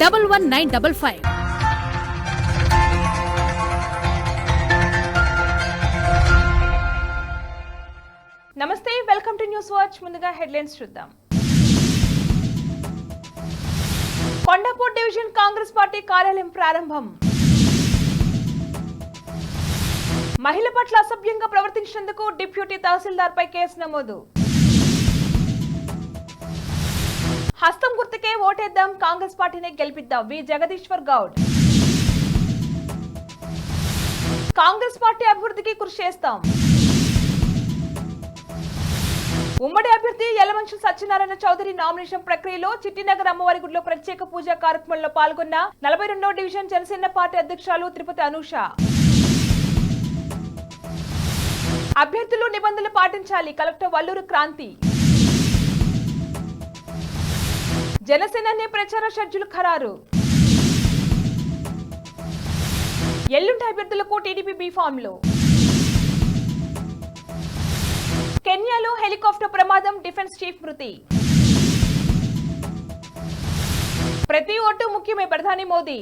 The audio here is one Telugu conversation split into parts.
double one nine double five. నమస్తే వెల్కమ్ టు న్యూస్ వాచ్. ముందుగా హెడ్లైన్స్ చూద్దాం. కొండాపూర్ డివిజన్ కాంగ్రెస్ పార్టీ కార్యాలయం ప్రారంభం. మహిళ పట్ల అసభ్యంగా ప్రవర్తించినందుకు డిప్యూటీ తహసీల్దార్ పై కేసు నమోదు. హస్తం గుర్తుకే ఓటేద్దాం కాంగ్రెస్ పార్టీనే గెలిపిద్దాం. వి. జగదీశ్వర్ గౌడ్. కాంగ్రెస్ పార్టీ అభివృద్ధికి కృషి చేస్తాం. ఉమ్మడి అభ్యర్థి యలమంచు సత్యనారాయణ చౌదరి నామినేషన్ ప్రక్రియలో చిట్టినగర్ అమ్మవారి గుడిలో ప్రత్యేక పూజా కార్యక్రమంలో పాల్గొన్న నలభై రెండవ డివిజన్ జనసేన పార్టీ అధ్యక్షురాలు తిరుపతి అనూష. అభ్యర్థులు నిబంధనలు పాటించాలి. కలెక్టర్ వల్లూరు క్రాంతి. జనసేననే ప్రచార షెడ్యూల్ ఖరారు. ఎల్లుండి అభ్యర్థులకు టీడీపీ బీఫామ్లు కెన్యాలో హెలికాప్టర్ ప్రమాదం డిఫెన్స్ చీఫ్ మృతి. ప్రతి ఓటు ముఖ్యమే ప్రధాని మోదీ.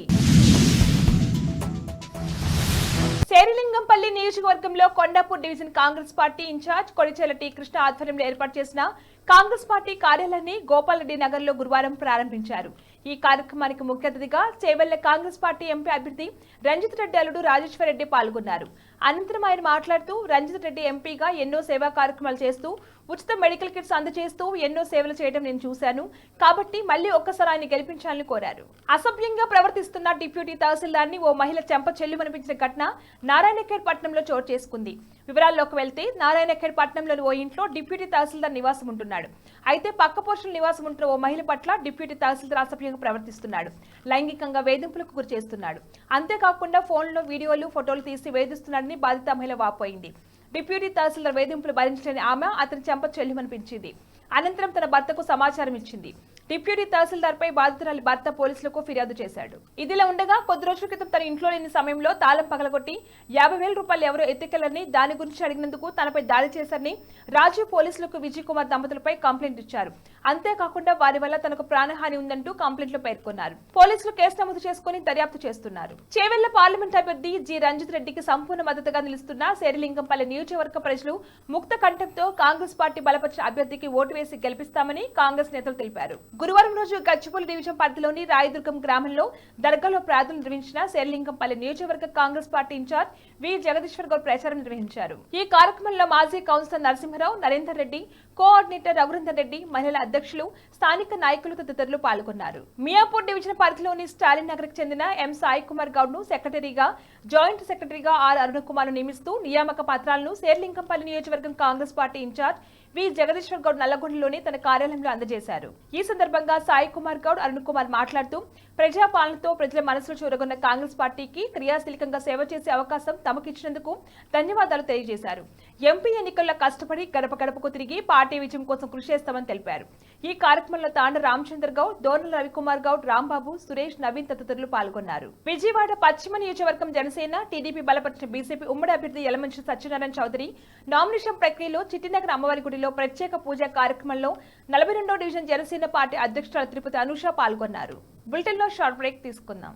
శేరిలింగంపల్లి నియోజకవర్గంలో Kondapur division Congress party in charge Kodichela T Krishna ఆధ్వర్యంలో ఏర్పాటు చేసిన కాంగ్రెస్ పార్టీ కార్యాలయాన్ని గోపాలరెడ్డి నగర్లో గురువారం ప్రారంభించారు. ఈ కార్యక్రమానికి ముఖ్య అతిథిగా చేవెళ్ళ కాంగ్రెస్ పార్టీ ఎంపీ అభ్యర్థి రంజిత్ రెడ్డి అల్లుడు రాజేశ్వర రెడ్డి పాల్గొన్నారు. అనంతరం ఆయన మాట్లాడుతూ రంజిత్ రెడ్డి ఎంపీగా ఎన్నో సేవా కార్యక్రమాలు చేస్తూ ఉచిత మెడికల్ కిట్స్ అందజేస్తూ ఎన్నో సేవలు చేయడం నేను చూశాను. కాబట్టి మళ్ళీ ఒక్కసారి ఆయన గెలిపించాలని కోరారు. అసభ్యంగా ప్రవర్తిస్తున్న డిప్యూటీ తహసీల్దార్ని ఓ మహిళ చెంప చెల్లుమనిపించిన ఘటన నారాయణఖేడ్ పట్టణంలో చోటు చేసుకుంది. వివరాల్లోకి వెళ్తే నారాయణఖేడ్ పట్టణంలోని ఓ ఇంట్లో డిప్యూటీ తహసీల్దార్ నివాసం ఉంటున్నాడు. అయితే పక్క పోషణ నివాసం ఉంటున్న ఓ మహిళ పట్ల డిప్యూటీ తహసీల్దార్ అసభ్యంగా ప్రవర్తిస్తున్నాడు. లైంగికంగా వేధింపులకు గురి చేస్తున్నాడు. అంతేకాకుండా ఫోన్లో వీడియోలు ఫోటోలు తీసి వేధిస్తున్నాడు. వేధిస్తున్నాడని బాధిత మహిళ వాపోయింది. డిప్యూటీ తహసీల్దార్ వేధింపులు భరించలేని ఆమె అతని చెంప చెల్లిమనిపించింది. అనంతరం తన భర్తకు సమాచారం ఇచ్చింది. డిప్యూటీ తహసీల్దార్పై బాధితురాలి భర్త పోలీసులకు ఫిర్యాదు చేశాడు. ఇదిలా ఉండగా కొద్ది రోజుల క్రితం తన ఇంట్లో లేని సమయంలో తాళం పగలగొట్టి యాభై వేల రూపాయలు ఎవరో ఎత్తుకెళ్ళని దాని గురించి అడిగినందుకు తనపై దాడి చేశారని రాజు పోలీసులకు విజయ్ కుమార్ దంపతులపై కంప్లైంట్ ఇచ్చారు. అంతేకాకుండా వారి వల్ల తనకు ప్రాణహాని ఉందంటూ కంప్లైంట్లో పేర్కొన్నారు. పోలీసులు కేసు నమోదు చేసుకుని దర్యాప్తు చేస్తున్నారు. చేవెళ్ళ పార్లమెంట్ అభ్యర్థి జి. రంజిత్ రెడ్డికి సంపూర్ణ మద్దతుగా నిలుస్తున్న శేరిలింగంపల్లి నియోజకవర్గ ప్రజలు ముక్త కంఠంతో కాంగ్రెస్ పార్టీ బలపరిచిన అభ్యర్థికి ఓటు వేసి గెలిపిస్తామని కాంగ్రెస్ నేతలు తెలిపారు. గురువారం రోజు గచ్చిపల్లి డివిజన్ పరిధిలోని రాయదుర్గం గ్రామంలో దర్గాలో ప్రార్థనలు నిర్వహించిన శేరిలింగంపల్లి నియోజకవర్గ Congress party in charge V Jagadishwar Goud ప్రచారం నిర్వహించారు. ఈ కార్యక్రమంలో మాజీ కౌన్సిలర్ నరసింహరావు నరేందర్ రెడ్డి కోఆర్డినేటర్ రఘునందర్ రెడ్డి మహిళల అధ్యక్షులు స్థానిక నాయకులు తదితరులు పాల్గొన్నారు. మియాపూర్ డివిజన్ పరిధిలోని స్టాలిన్ నగర్కు చెందిన ఎం సాయి కుమార్ గౌడ్ను సెక్రటరీగా జాయింట్ సెక్రటరీగా ఆర్ అరుణ్ కుమార్ నియమిస్తూ నియామక పత్రాలను శేర్లింగంపల్లి నియోజకవర్గం Congress party in charge V Jagadishwar Goud నల్లగొండలోని తన కార్యాలయంలో అందజేశారు. ఈ సందర్భంగా సాయి కుమార్ గౌడ్ అరుణ్ కుమార్ మాట్లాడుతూ ప్రజాపాలనతో ప్రజల మనసులో చూరగొన్న కాంగ్రెస్ పార్టీకి క్రియాశీలకంగా సేవ చేసే అవకాశం తమకిచ్చినందుకు ధన్యవాదాలు తెలియజేశారు. ఎంపీ ఎన్నికల్లో కష్టపడి గడప గడపకు తిరిగి పార్టీ విజయం కోసం కృషి చేస్తామని తెలిపారు. ఈ కార్యక్రమంలో తాండ రామచంద్ర గౌడ్ దోర్నల రవికుమార్ గౌడ్ రాంబాబు సురేష్ నవీన్ తదితరులు పాల్గొన్నారు. విజయవాడ పశ్చిమ నియోజకవర్గం జనసేన టీడీపీ బలపరిచిన బీజేపీ ఉమ్మడి అభ్యర్థి యలమంచి సత్యనారాయణ చౌదరి నామినేషన్ ప్రక్రియలో చిట్టినగర్ అమ్మవారి గుడిలో ప్రత్యేక పూజా కార్యక్రమంలో నలభై రెండో డివిజన్ జనసేన పార్టీ అధ్యక్షురాలు తిరుపతి అనూష పాల్గొన్నారు. బులెటిన్లో షార్ట్ బ్రేక్ తీసుకుందాం.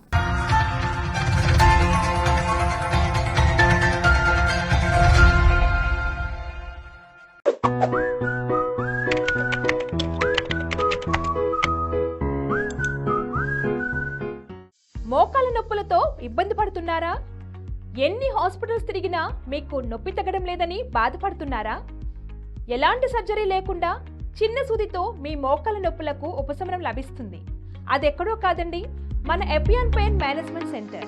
మోకాల నొప్పులతో ఇబ్బంది పడుతున్నారా? ఎన్ని హాస్పిటల్స్ తిరిగినా మీకు నొప్పి తగ్గడం లేదని బాధపడుతున్నారా? ఎలాంటి సర్జరీ లేకుండా చిన్న సూదితో మీ మోకాల నొప్పులకు ఉపశమనం లభిస్తుంది. అది ఎక్కడో కాదండి మన APN pain management centre.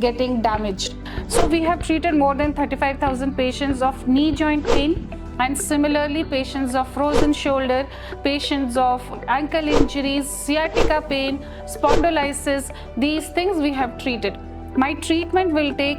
getting damaged. So, we have treated more than 35,000 patients of knee joint pain. And similarly, patients of frozen shoulder, patients of ankle injuries, sciatica pain, spondylitis, these things we have treated. My treatment will take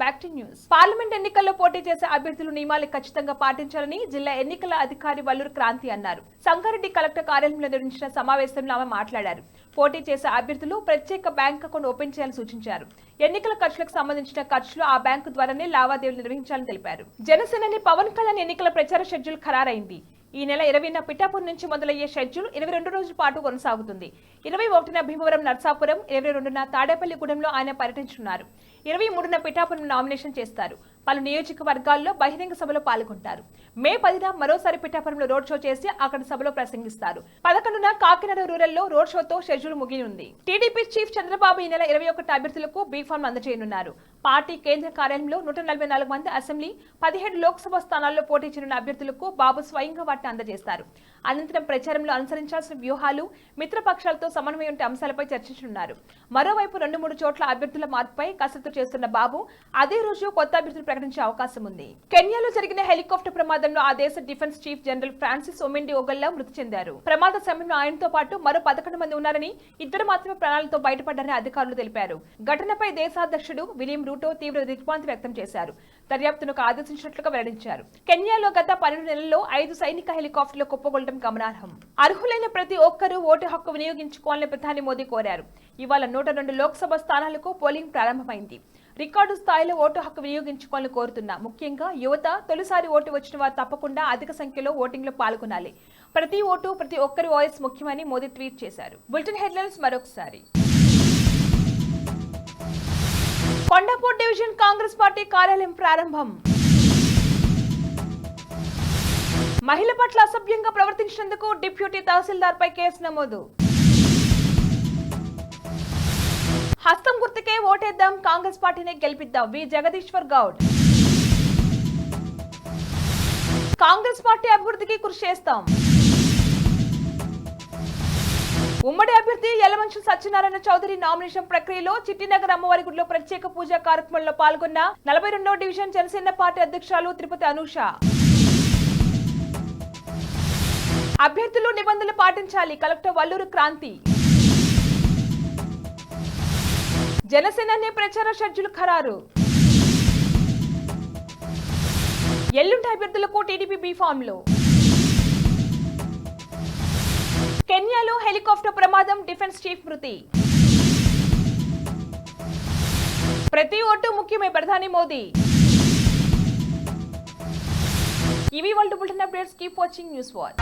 back to news. Parliament ఎన్నికల్లో పోటీ చేసే అభ్యర్థులు నియమాలు ఖచ్చితంగా పాటించాలని జిల్లా ఎన్నికల అధికారి వల్లూరు క్రాంతి అన్నారు. సంగారెడ్డి కలెక్టర్ కార్యాలయంలో నిర్వహించిన సమావేశంలో ఆమె మాట్లాడారు. పోటీ చేసే అభ్యర్థులు ప్రత్యేక బ్యాంక్ అకౌంట్ ఓపెన్ చేయాలని సూచించారు. ఎన్నికల ఖర్చులకు సంబంధించిన ఖర్చులు ఆ బ్యాంకు ద్వారానే లావాదేవీలు నిర్వహించాలని తెలిపారు. జనసేనని పవన్ కళ్యాణ్ ఎన్నికల ప్రచార షెడ్యూల్ ఖరారైంది. ఈ నెల ఇరవైన పిఠాపూర్ నుంచి మొదలయ్యే షెడ్యూల్ ఇరవై రెండు రోజుల పాటు కొనసాగుతుంది. ఇరవై ఒకటిన భీమవరం నర్సాపురం ఇరవై రెండున తాడేపల్లిగూడెంలో ఆయన పర్యటించనున్నారు. ఇరవై మూడున పిఠాపురం నామినేషన్ చేస్తారు. పలు నియోజకవర్గాల్లో బహిరంగ సభలో పాల్గొంటారు. మే పదిన మరోసారి పిఠాపురంలో రోడ్ షో చేసి అక్కడ సభలో ప్రసంగిస్తారు. పదకొండున కాకినాడ రూరల్లో రోడ్ షోతో షెడ్యూల్ ముగినుంది టీడీపీ చీఫ్ చంద్రబాబు ఈ నెల ఇరవై ఒకటి అభ్యర్థులకు బీఫామ్ అందజేయనున్నారు. పార్టీ కేంద్ర కార్యాలయంలో నూట నలభై నాలుగు మంది అసెంబ్లీ పదిహేడు లోక్సభ స్థానాల్లో పోటీ చేయనున్న అభ్యర్థులకు బాబు స్వయంగా వాటిని అందజేస్తారు. అనంతరం ప్రచారంలో అనుసరించాల్సిన వ్యూహాలు మిత్రపక్షాలతో సమన్వయం వంటి అంశాలపై చర్చించనున్నారు. మరోవైపు రెండు మూడు చోట్ల అభ్యర్థుల మార్పుపై కసరత్తు చేస్తున్న బాబు అదే రోజు కొత్త అభ్యర్థులు ప్రకటించే అవకాశం ఉంది. కెన్యాలో జరిగిన హెలికాప్టర్ ప్రమాదంలో ఆ దేశ defence chief general Francis Omondi Ogolla మృతి చెందారు. ప్రమాద సమయంలో ఆయనతో పాటు మరో పదకొండు మంది ఉన్నారని ఇద్దరు మాత్రమే ప్రాణాలతో బయటపడ్డారని అధికారులు తెలిపారు. ఘటనపై దేశాధ్యక్షుడు విలియం రూటో తీవ్ర దిగ్భ్రాంతి వ్యక్తం చేశారు. దర్యాప్తును ఆదేశించినట్లుగా వెల్లడించారు. కెన్యాలో గత పన్నెండు నెలల్లో ఐదు సైనిక హెలికాప్టర్లు కుప్పగొలడం గమనార్హం. అర్హులైన ప్రతి ఒక్కరూ ఓటు హక్కు వినియోగించుకోవాలని ప్రధాని మోదీ కోరారు. ఇవాళ నూట రెండు లోక్సభ స్థానాలకు పోలింగ్ ప్రారంభమైంది. రికార్డు స్థాయిలో ఓటు హక్కు వినియోగించుకోవాలని కోరుతున్నా ముఖ్యంగా యువత తొలిసారి ఓటు వచ్చిన వారు తప్పకుండా అధిక సంఖ్యలో ఓటింగ్లో పాల్గొనాలి. ప్రతి ఓటు ప్రతి ఒక్కరి వాయిస్ ముఖ్యమని మోదీ ట్వీట్ చేశారు. బులెటిన్ హెడ్లైన్స్ మరొకసారి. కొండపూర్ డివిజన్ కాంగ్రెస్ పార్టీ కార్యాలయం ప్రారంభం. మహిళ పట్ల అసభ్యంగా ప్రవర్తించినందుకు డిప్యూటీ తహసీల్దార్ పై కేసు నమోదు. హస్తం గుర్తుకే ఓటేద్దాం కాంగ్రెస్ పార్టీనే గెలిపిద్దాం వి. జగదీశ్వర్ గౌడ్. కాంగ్రెస్ పార్టీ అభివృద్ధికి కృషి చేస్తాం. ఉమ్మడి అభ్యర్థి యలమంచు సత్యనారాయణ చౌదరి నామినేషన్ ప్రక్రియలో చిట్టినగర్ అమ్మవారి గుడిలో ప్రత్యేక పూజా కార్యక్రమంలో పాల్గొన్న నలభై రెండో డివిజన్ జనసేన పార్టీ అధ్యక్షురాలు తిరుపతి అనూష. అభ్యర్థులు నిబంధనలు పాటించాలి. కలెక్టర్ వల్లూరు క్రాంతి. జనసేనాని ప్రచార షెడ్యూల్ ఖరారు. ఎల్లుండి అభ్యర్థులకు టీడీపీ బీఫామ్లో కెన్యాలో హెలికాప్టర్ ప్రమాదం డిఫెన్స్ చీఫ్ మృతి. ప్రతి ఓటు ముఖ్యమే ప్రధాని మోదీ. ఇవి world bulletin updates. Keep watching news watch